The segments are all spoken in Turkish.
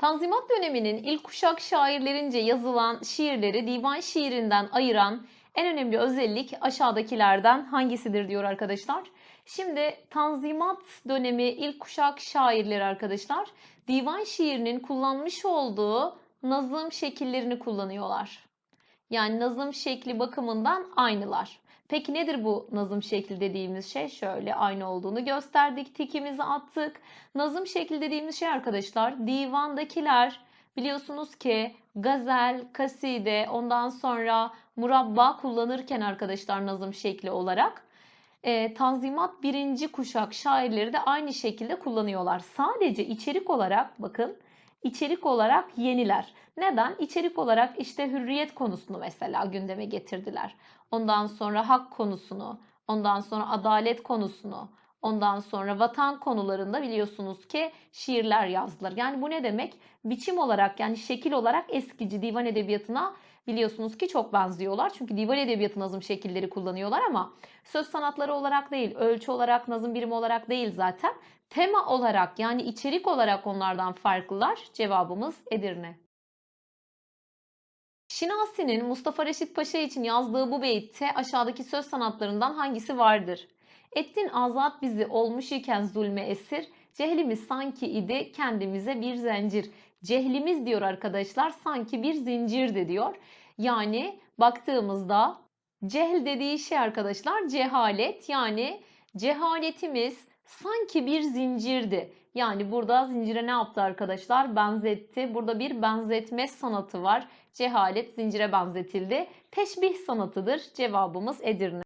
Tanzimat döneminin ilk kuşak şairlerince yazılan şiirleri divan şiirinden ayıran en önemli özellik aşağıdakilerden hangisidir diyor arkadaşlar. Şimdi Tanzimat dönemi ilk kuşak şairleri arkadaşlar divan şiirinin kullanmış olduğu nazım şekillerini kullanıyorlar. Yani nazım şekli bakımından aynılar. Peki nedir bu nazım şekli dediğimiz şey? Şöyle aynı olduğunu gösterdik, tikimizi attık. Nazım şekli dediğimiz şey arkadaşlar divandakiler biliyorsunuz ki gazel, kaside, ondan sonra murabba kullanırken arkadaşlar nazım şekli olarak e, Tanzimat birinci kuşak şairleri de aynı şekilde kullanıyorlar. Sadece içerik olarak bakın içerik olarak yeniler. Neden? İçerik olarak işte hürriyet konusunu mesela gündeme getirdiler. Ondan sonra hak konusunu, ondan sonra adalet konusunu, ondan sonra vatan konularında biliyorsunuz ki şiirler yazdılar. Yani bu ne demek? Biçim olarak yani şekil olarak eskici divan edebiyatına biliyorsunuz ki çok benziyorlar. Çünkü divan edebiyatı nazım şekilleri kullanıyorlar ama söz sanatları olarak değil, ölçü olarak, nazım birimi olarak değil zaten. Tema olarak yani içerik olarak onlardan farklılar. Cevabımız Edirne. Şinasi'nin Mustafa Reşit Paşa için yazdığı bu beytte aşağıdaki söz sanatlarından hangisi vardır? Ettin azat bizi olmuş iken zulme esir, cehlimiz sanki idi kendimize bir zincir. Cehlimiz diyor arkadaşlar sanki bir zincirdi diyor. Yani baktığımızda cehl dediği şey arkadaşlar cehalet yani cehaletimiz sanki bir zincirdi. Yani burada zincire ne yaptı arkadaşlar? Benzetti. Burada bir benzetme sanatı var. Cehalet zincire benzetildi. Teşbih sanatıdır. Cevabımız Edirne.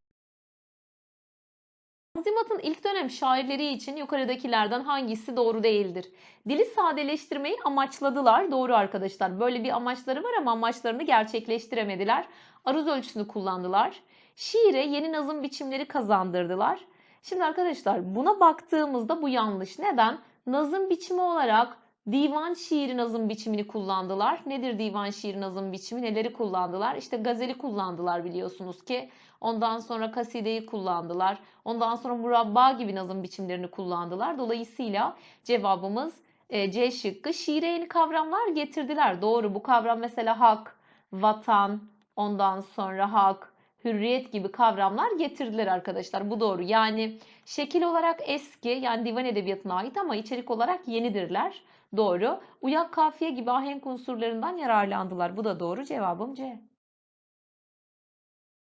Tanzimat'ın ilk dönem şairleri için yukarıdakilerden hangisi doğru değildir? Dili sadeleştirmeyi amaçladılar. Doğru arkadaşlar. Böyle bir amaçları var ama amaçlarını gerçekleştiremediler. Aruz ölçüsünü kullandılar. Şiire yeni nazım biçimleri kazandırdılar. Şimdi arkadaşlar buna baktığımızda bu yanlış. Neden? Nazım biçimi olarak divan şiiri nazım biçimini kullandılar. Nedir divan şiiri nazım biçimi? Neleri kullandılar? İşte gazeli kullandılar biliyorsunuz ki. Ondan sonra kasideyi kullandılar. Ondan sonra murabba gibi nazım biçimlerini kullandılar. Dolayısıyla cevabımız e, C şıkkı. Şiire yeni kavramlar getirdiler. Doğru bu kavram mesela hak, vatan, ondan sonra hak, hürriyet gibi kavramlar getirdiler arkadaşlar. Bu doğru. Yani şekil olarak eski yani divan edebiyatına ait ama içerik olarak yenidirler. Doğru. Uyak kafiye gibi ahenk unsurlarından yararlandılar. Bu da doğru. Cevabım C.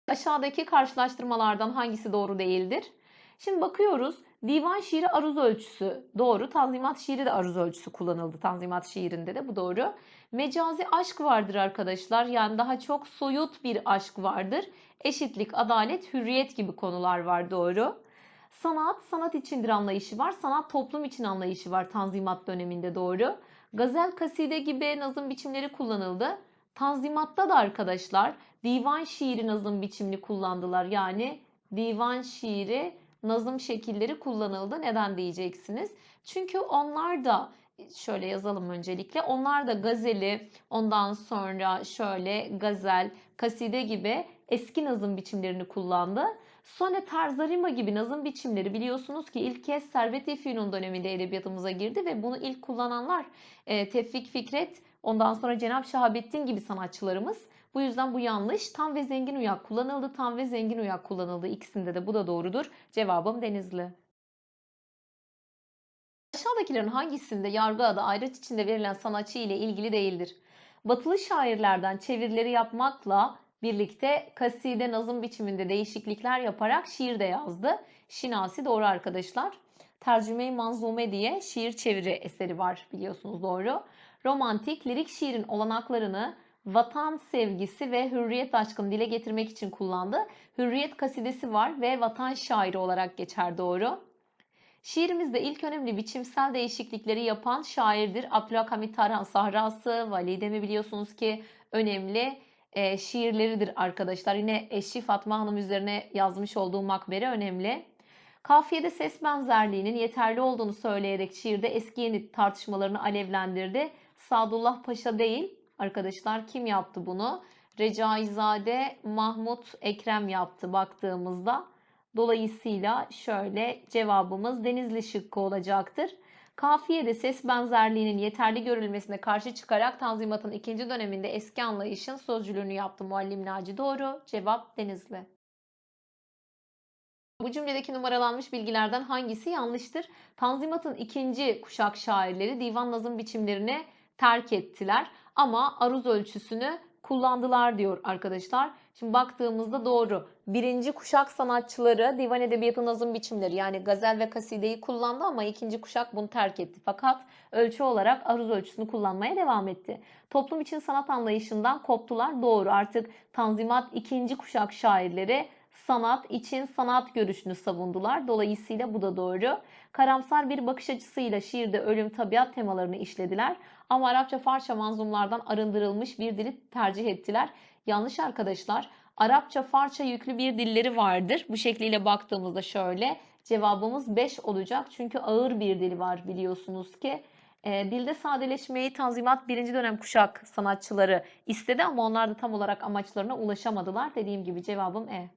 Aşağıdaki karşılaştırmalardan hangisi doğru değildir? Şimdi bakıyoruz. Divan şiiri aruz ölçüsü doğru. Tanzimat şiiri de aruz ölçüsü kullanıldı. Tanzimat şiirinde de bu doğru. Mecazi aşk vardır arkadaşlar. Yani daha çok soyut bir aşk vardır. Eşitlik, adalet, hürriyet gibi konular var doğru. Sanat, sanat içindir anlayışı var. Sanat toplum için anlayışı var Tanzimat döneminde doğru. Gazel, kaside gibi nazım biçimleri kullanıldı. Tanzimatta da arkadaşlar divan şiiri nazım biçimini kullandılar. Yani divan şiiri nazım şekilleri kullanıldı. Neden diyeceksiniz? Çünkü onlar da şöyle yazalım öncelikle. Onlar da gazeli, ondan sonra şöyle gazel, kaside gibi eski nazım biçimlerini kullandı. Sonne tarzarima gibi nazım biçimleri biliyorsunuz ki ilk kez Servet-i Fünun döneminde edebiyatımıza girdi ve bunu ilk kullananlar e, Tevfik Fikret, ondan sonra Cenab Şahabettin gibi sanatçılarımız. Bu yüzden bu yanlış. Tam ve zengin uyak kullanıldı. Tam ve zengin uyak kullanıldı. İkisinde de bu da doğrudur. Cevabım Denizli. Aşağıdakilerin hangisinde yargı adı ayraç içinde verilen sanatçı ile ilgili değildir? Batılı şairlerden çevirileri yapmakla birlikte kaside nazım biçiminde değişiklikler yaparak şiir de yazdı. Şinasi doğru arkadaşlar. Tercüme-i Manzume diye şiir çeviri eseri var biliyorsunuz doğru. Romantik, lirik şiirin olanaklarını vatan sevgisi ve hürriyet aşkını dile getirmek için kullandı. Hürriyet kasidesi var ve vatan şairi olarak geçer doğru. Şiirimizde ilk önemli biçimsel değişiklikleri yapan şairdir. Abdülhamit Tarhan Sahrası, Validemi biliyorsunuz ki önemli e, şiirleridir arkadaşlar. Yine eşi Fatma Hanım üzerine yazmış olduğu makbere önemli. Kafiyede ses benzerliğinin yeterli olduğunu söyleyerek şiirde eski yeni tartışmalarını alevlendirdi. Sadullah Paşa değil arkadaşlar kim yaptı bunu? Recaizade Mahmut Ekrem yaptı baktığımızda. Dolayısıyla şöyle cevabımız Denizli şıkkı olacaktır. Kafiyede ses benzerliğinin yeterli görülmesine karşı çıkarak Tanzimat'ın ikinci döneminde eski anlayışın sözcülüğünü yaptı Muallim Naci. Doğru. Cevap Denizli. Bu cümledeki numaralanmış bilgilerden hangisi yanlıştır? Tanzimat'ın ikinci kuşak şairleri divan nazım biçimlerini terk ettiler ama aruz ölçüsünü kullandılar diyor arkadaşlar. Şimdi baktığımızda doğru. Birinci kuşak sanatçıları divan edebiyatı nazım biçimleri yani gazel ve kasideyi kullandı ama ikinci kuşak bunu terk etti. Fakat ölçü olarak aruz ölçüsünü kullanmaya devam etti. Toplum için sanat anlayışından koptular. Doğru artık Tanzimat ikinci kuşak şairleri sanat için sanat görüşünü savundular. Dolayısıyla bu da doğru. Karamsar bir bakış açısıyla şiirde ölüm, tabiat temalarını işlediler. Ama Arapça Farsça manzumlardan arındırılmış bir dili tercih ettiler. Yanlış arkadaşlar. Arapça Farsça yüklü bir dilleri vardır. Bu şekliyle baktığımızda şöyle cevabımız 5 olacak. Çünkü ağır bir dili var biliyorsunuz ki. E, dilde sadeleşmeyi Tanzimat birinci dönem kuşak sanatçıları istedi ama onlar da tam olarak amaçlarına ulaşamadılar. Dediğim gibi cevabım E.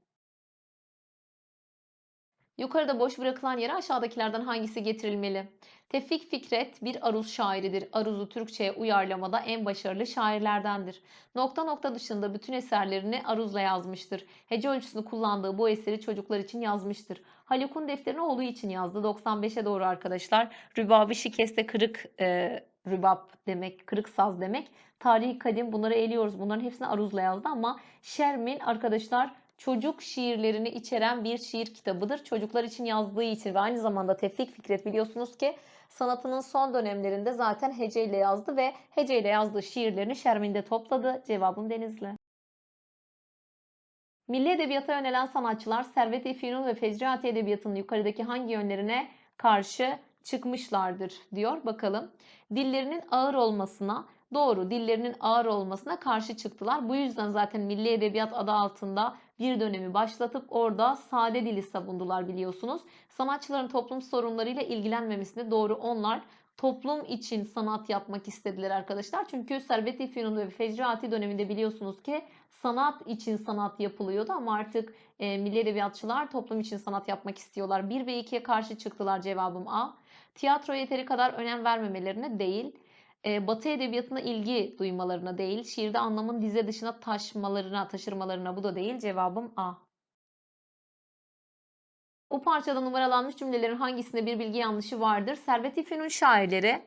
Yukarıda boş bırakılan yere aşağıdakilerden hangisi getirilmeli? Tevfik Fikret bir aruz şairidir. Aruz'u Türkçe'ye uyarlamada en başarılı şairlerdendir. Nokta nokta dışında bütün eserlerini aruzla yazmıştır. Hece ölçüsünü kullandığı bu eseri çocuklar için yazmıştır. Haluk'un defterini oğlu için yazdı. 95'e doğru arkadaşlar. Rübabi şikeste kırık e, rübab demek, kırık saz demek. Tarihi kadim bunları eliyoruz. Bunların hepsini aruzla yazdı ama Şermin arkadaşlar çocuk şiirlerini içeren bir şiir kitabıdır. Çocuklar için yazdığı için ve aynı zamanda Tevfik Fikret biliyorsunuz ki sanatının son dönemlerinde zaten heceyle yazdı ve heceyle yazdığı şiirlerini Şermin'de topladı. Cevabım Denizli. Milli edebiyata yönelen sanatçılar Servet-i Fünun ve Fecriati edebiyatının yukarıdaki hangi yönlerine karşı çıkmışlardır diyor. Bakalım. Dillerinin ağır olmasına, doğru dillerinin ağır olmasına karşı çıktılar. Bu yüzden zaten Milli Edebiyat adı altında bir dönemi başlatıp orada sade dili savundular biliyorsunuz. Sanatçıların toplum sorunlarıyla ilgilenmemesine doğru onlar toplum için sanat yapmak istediler arkadaşlar. Çünkü Servet-i ve Fecriati döneminde biliyorsunuz ki sanat için sanat yapılıyordu ama artık e, milli edebiyatçılar toplum için sanat yapmak istiyorlar. 1 ve 2'ye karşı çıktılar cevabım A. Tiyatro yeteri kadar önem vermemelerine değil. E, Batı edebiyatına ilgi duymalarına değil. Şiirde anlamın dize dışına taşmalarına, taşırmalarına bu da değil. Cevabım A. Bu parçada numaralanmış cümlelerin hangisinde bir bilgi yanlışı vardır? Servet-i şairleri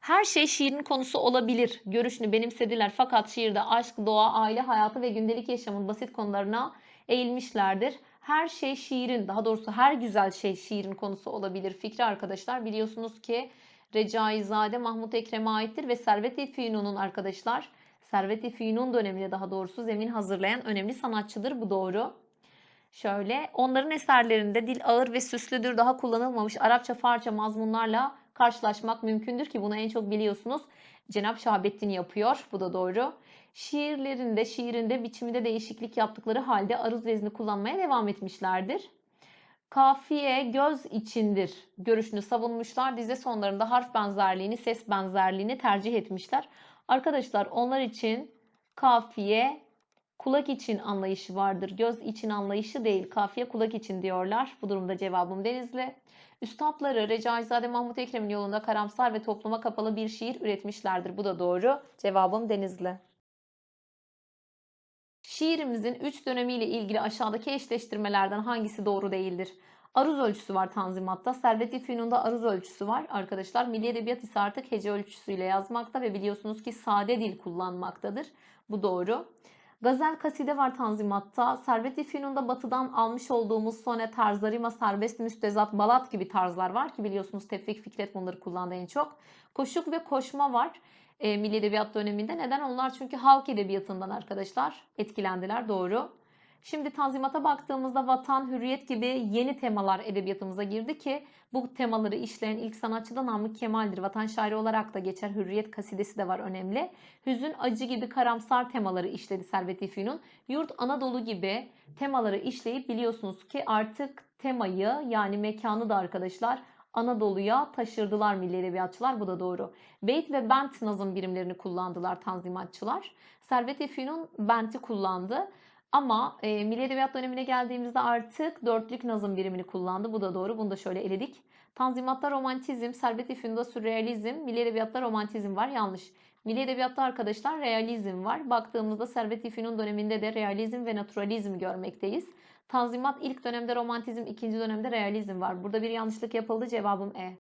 her şey şiirin konusu olabilir görüşünü benimsediler fakat şiirde aşk, doğa, aile hayatı ve gündelik yaşamın basit konularına eğilmişlerdir. Her şey şiirin, daha doğrusu her güzel şey şiirin konusu olabilir fikri arkadaşlar. Biliyorsunuz ki Recaizade Mahmut Ekrem'e aittir ve Servet-i Fünun'un arkadaşlar Servet-i Fünun döneminde daha doğrusu zemin hazırlayan önemli sanatçıdır. Bu doğru. Şöyle onların eserlerinde dil ağır ve süslüdür daha kullanılmamış Arapça Farsça mazmunlarla karşılaşmak mümkündür ki bunu en çok biliyorsunuz Cenap Şahabettin yapıyor. Bu da doğru. Şiirlerinde, şiirinde, biçiminde değişiklik yaptıkları halde aruz vezni kullanmaya devam etmişlerdir. Kafiye göz içindir görüşünü savunmuşlar. Dize sonlarında harf benzerliğini, ses benzerliğini tercih etmişler. Arkadaşlar onlar için kafiye kulak için anlayışı vardır. Göz için anlayışı değil. Kafiye kulak için diyorlar. Bu durumda cevabım Denizli. Üstadları Recaizade Mahmut Ekrem'in yolunda karamsar ve topluma kapalı bir şiir üretmişlerdir. Bu da doğru. Cevabım Denizli. Şiirimizin 3 dönemiyle ilgili aşağıdaki eşleştirmelerden hangisi doğru değildir? Aruz ölçüsü var Tanzimat'ta. Servet-i Fünun'da aruz ölçüsü var. Arkadaşlar Milli Edebiyat ise artık hece ölçüsüyle yazmakta ve biliyorsunuz ki sade dil kullanmaktadır. Bu doğru. Gazel kaside var Tanzimat'ta. Servet-i Fünun'da batıdan almış olduğumuz sone tarzları, rima, serbest, müstezat, balat gibi tarzlar var ki biliyorsunuz Tevfik Fikret bunları kullandı en çok. Koşuk ve koşma var e, Milli Edebiyat döneminde. Neden? Onlar çünkü halk edebiyatından arkadaşlar etkilendiler. Doğru. Şimdi Tanzimat'a baktığımızda vatan, hürriyet gibi yeni temalar edebiyatımıza girdi ki bu temaları işleyen ilk sanatçı da Namık Kemal'dir. Vatan şairi olarak da geçer. Hürriyet kasidesi de var önemli. Hüzün, acı gibi karamsar temaları işledi Servet-i Fünun. Yurt Anadolu gibi temaları işleyip biliyorsunuz ki artık temayı yani mekanı da arkadaşlar Anadolu'ya taşırdılar milli edebiyatçılar. Bu da doğru. Beyt ve bent nazım birimlerini kullandılar tanzimatçılar. Servet-i Fünun benti kullandı. Ama e, Milli Edebiyat dönemine geldiğimizde artık dörtlük nazım birimini kullandı. Bu da doğru. Bunu da şöyle eledik. Tanzimat'ta romantizm, Servet-i Fünun'da sürrealizm, Milli Edebiyat'ta romantizm var. Yanlış. Milli Edebiyat'ta arkadaşlar realizm var. Baktığımızda Servet-i Fünun döneminde de realizm ve naturalizm görmekteyiz. Tanzimat ilk dönemde romantizm, ikinci dönemde realizm var. Burada bir yanlışlık yapıldı. Cevabım E.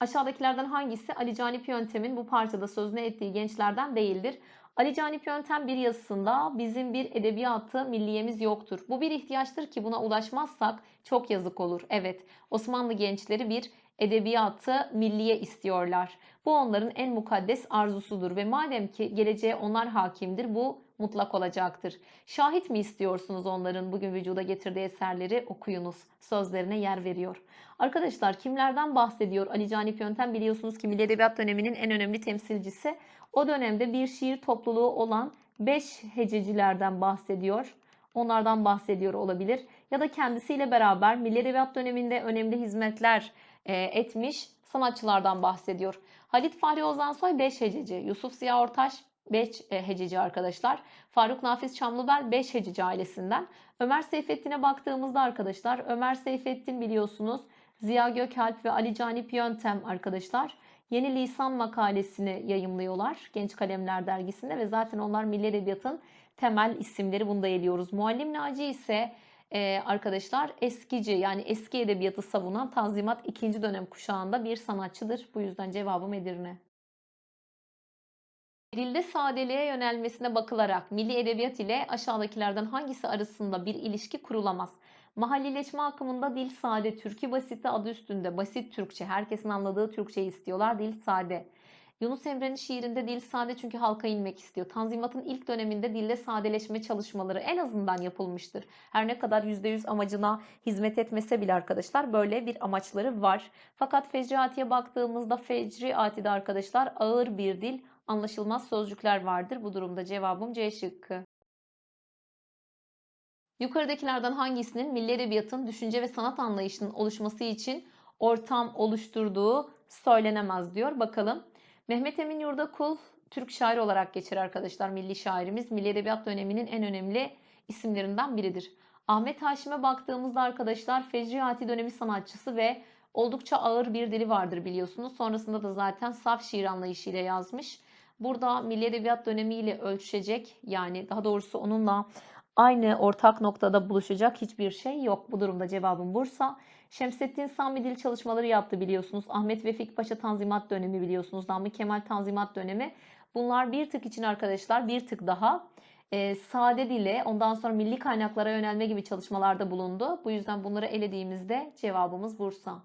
Aşağıdakilerden hangisi Ali Canip Yöntem'in bu parçada sözüne ettiği gençlerden değildir? Ali Canip Yöntem bir yazısında bizim bir edebiyatı milliyemiz yoktur. Bu bir ihtiyaçtır ki buna ulaşmazsak çok yazık olur. Evet Osmanlı gençleri bir edebiyatı milliye istiyorlar. Bu onların en mukaddes arzusudur ve madem ki geleceğe onlar hakimdir bu mutlak olacaktır. Şahit mi istiyorsunuz onların bugün vücuda getirdiği eserleri okuyunuz. Sözlerine yer veriyor. Arkadaşlar kimlerden bahsediyor Ali Canip Yöntem? Biliyorsunuz ki Milli Edebiyat döneminin en önemli temsilcisi. O dönemde bir şiir topluluğu olan 5 hececilerden bahsediyor. Onlardan bahsediyor olabilir. Ya da kendisiyle beraber Milli Edebiyat döneminde önemli hizmetler e, etmiş sanatçılardan bahsediyor. Halit Fahri Ozansoy 5 hececi, Yusuf Ziya Ortaç 5 hececi arkadaşlar. Faruk Nafiz Çamlıbel 5 hececi ailesinden. Ömer Seyfettin'e baktığımızda arkadaşlar Ömer Seyfettin biliyorsunuz Ziya Gökalp ve Ali Canip Yöntem arkadaşlar Yeni Lisan makalesini yayımlıyorlar Genç Kalemler dergisinde ve zaten onlar Milli Edebiyat'ın temel isimleri bunu da eliyoruz. Muallim Naci ise e, arkadaşlar eskici yani eski edebiyatı savunan Tanzimat 2. dönem kuşağında bir sanatçıdır. Bu yüzden cevabım Edirne. Dilde sadeliğe yönelmesine bakılarak milli edebiyat ile aşağıdakilerden hangisi arasında bir ilişki kurulamaz? Mahallileşme akımında dil sade, türkü basiti adı üstünde, basit Türkçe, herkesin anladığı Türkçe istiyorlar, dil sade. Yunus Emre'nin şiirinde dil sade çünkü halka inmek istiyor. Tanzimat'ın ilk döneminde dilde sadeleşme çalışmaları en azından yapılmıştır. Her ne kadar %100 amacına hizmet etmese bile arkadaşlar böyle bir amaçları var. Fakat Fecriati'ye baktığımızda Fecriati'de arkadaşlar ağır bir dil, anlaşılmaz sözcükler vardır. Bu durumda cevabım C şıkkı. Yukarıdakilerden hangisinin milli edebiyatın düşünce ve sanat anlayışının oluşması için ortam oluşturduğu söylenemez diyor. Bakalım. Mehmet Emin Yurdakul Türk şair olarak geçer arkadaşlar. Milli şairimiz. Milli Edebiyat döneminin en önemli isimlerinden biridir. Ahmet Haşim'e baktığımızda arkadaşlar Fecriati dönemi sanatçısı ve oldukça ağır bir dili vardır biliyorsunuz. Sonrasında da zaten saf şiir anlayışıyla yazmış. Burada Milli Edebiyat dönemiyle ölçüşecek yani daha doğrusu onunla aynı ortak noktada buluşacak hiçbir şey yok. Bu durumda cevabım Bursa. Şemsettin Sami dil çalışmaları yaptı biliyorsunuz. Ahmet Vefik Paşa Tanzimat dönemi biliyorsunuz. Namık Kemal Tanzimat dönemi. Bunlar bir tık için arkadaşlar bir tık daha e, sade dile ondan sonra milli kaynaklara yönelme gibi çalışmalarda bulundu. Bu yüzden bunları elediğimizde cevabımız Bursa.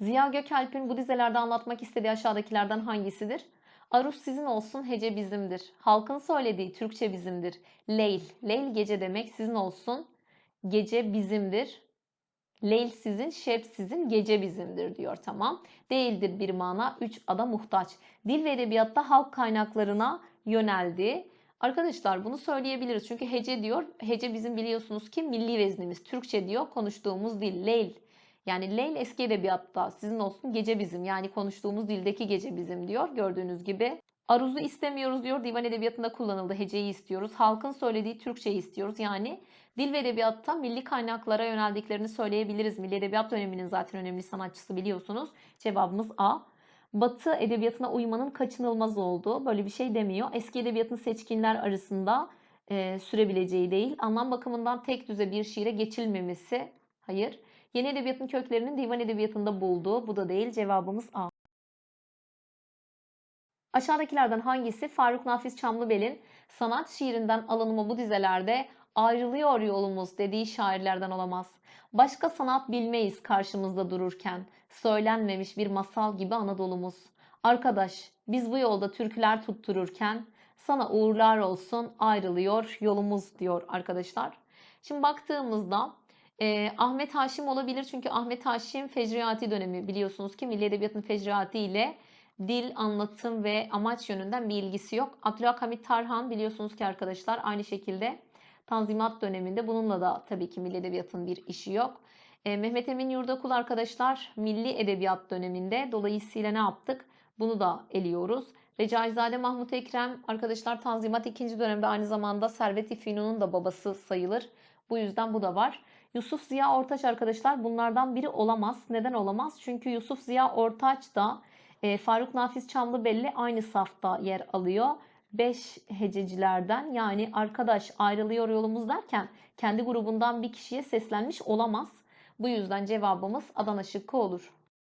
Ziya Gökalp'in bu dizelerde anlatmak istediği aşağıdakilerden hangisidir? Arus sizin olsun, hece bizimdir. Halkın söylediği Türkçe bizimdir. Leyl, leyl gece demek sizin olsun, gece bizimdir. Leyl sizin, şeb sizin, gece bizimdir diyor tamam. Değildir bir mana, üç ada muhtaç. Dil ve edebiyatta halk kaynaklarına yöneldi. Arkadaşlar bunu söyleyebiliriz çünkü hece diyor. Hece bizim biliyorsunuz ki milli veznimiz. Türkçe diyor konuştuğumuz dil. Leyl yani Leyl eski edebiyatta sizin olsun gece bizim yani konuştuğumuz dildeki gece bizim diyor gördüğünüz gibi. Aruz'u istemiyoruz diyor divan edebiyatında kullanıldı heceyi istiyoruz. Halkın söylediği Türkçeyi istiyoruz yani dil ve edebiyatta milli kaynaklara yöneldiklerini söyleyebiliriz. Milli edebiyat döneminin zaten önemli sanatçısı biliyorsunuz. Cevabımız A. Batı edebiyatına uymanın kaçınılmaz olduğu böyle bir şey demiyor. Eski edebiyatın seçkinler arasında e, sürebileceği değil. Anlam bakımından tek düze bir şiire geçilmemesi hayır. Yeni edebiyatın köklerinin divan edebiyatında bulduğu. Bu da değil. Cevabımız A. Aşağıdakilerden hangisi Faruk Nafiz Çamlıbel'in sanat şiirinden alınımı bu dizelerde ayrılıyor yolumuz dediği şairlerden olamaz. Başka sanat bilmeyiz karşımızda dururken. Söylenmemiş bir masal gibi Anadolu'muz. Arkadaş biz bu yolda türküler tuttururken sana uğurlar olsun ayrılıyor yolumuz diyor arkadaşlar. Şimdi baktığımızda e, Ahmet Haşim olabilir çünkü Ahmet Haşim Fecriati dönemi biliyorsunuz ki Milli Edebiyat'ın Fecriati ile dil, anlatım ve amaç yönünden bir ilgisi yok. Abdülhamit Tarhan biliyorsunuz ki arkadaşlar aynı şekilde Tanzimat döneminde bununla da tabii ki Milli Edebiyat'ın bir işi yok. E, Mehmet Emin Yurdakul arkadaşlar Milli Edebiyat döneminde dolayısıyla ne yaptık? Bunu da eliyoruz. Recaizade Mahmut Ekrem arkadaşlar Tanzimat 2. dönemde aynı zamanda Servet-i Fünun'un da babası sayılır. Bu yüzden bu da var. Yusuf Ziya Ortaç arkadaşlar bunlardan biri olamaz. Neden olamaz? Çünkü Yusuf Ziya Ortaç da e, Faruk Nafiz Çamlıbelli aynı safta yer alıyor. 5 hececilerden yani arkadaş ayrılıyor yolumuz derken kendi grubundan bir kişiye seslenmiş olamaz. Bu yüzden cevabımız Adana şıkkı olur.